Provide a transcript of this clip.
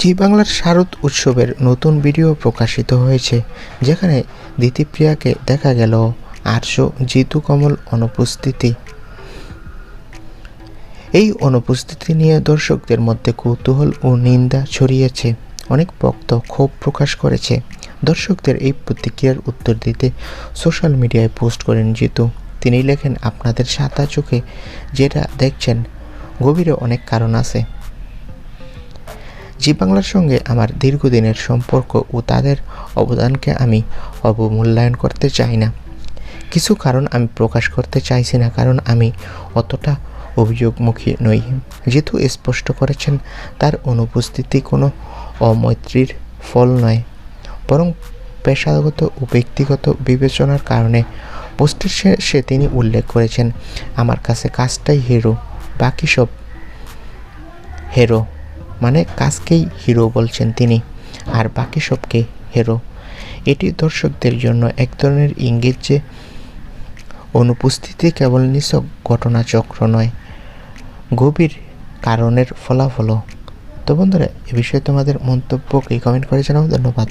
জি বাংলার শারদ উৎসবের নতুন ভিডিও প্রকাশিত হয়েছে, যেখানে দিতিপ্রিয়াকে দেখা গেল আর্য জিতু কমল অনুপস্থিতি। এই অনুপস্থিতি নিয়ে দর্শকদের মধ্যে কৌতূহল ও নিন্দা ছড়িয়েছে। অনেক ভক্ত ক্ষোভ প্রকাশ করেছে। দর্শকদের এই প্রতিক্রিয়ার উত্তর দিতে সোশ্যাল মিডিয়ায় পোস্ট করেন জিতু। তিনি লেখেন, আপনাদের সাদা চোখে যেটা দেখছেন, গভীরে অনেক কারণ আছে। জি বাংলার সঙ্গে আমার দীর্ঘদিনের সম্পর্ক ও তাদের অবদানকে আমি অবমূল্যায়ন করতে চাই না। কিছু কারণ আমি প্রকাশ করতে চাইছি না, কারণ আমি অতটা অভিযোগমুখী নই। যেহেতু স্পষ্ট করেছেন, তার অনুপস্থিতি কোনো অমৈত্রীর ফল নয়, বরং পেশাগত ও ব্যক্তিগত বিবেচনার কারণে। পোস্টের শেষে তিনি উল্লেখ করেছেন, আমার কাছে কাজটাই হিরো, বাকি সব হেরো। মানে কাজকেই হিরো বলছেন তিনি, আর বাকি সবকে হিরো এটি দর্শকদের জন্য এক ধরনের ইঙ্গিত যে, অনুপস্থিতি কেবল নিছক ঘটনাচক্র নয়, গভীর কারণের ফলাফলও। তো বন্ধুরা, এ বিষয়ে তোমাদের মন্তব্যকে কমেন্ট করে জানাও, ধন্যবাদ।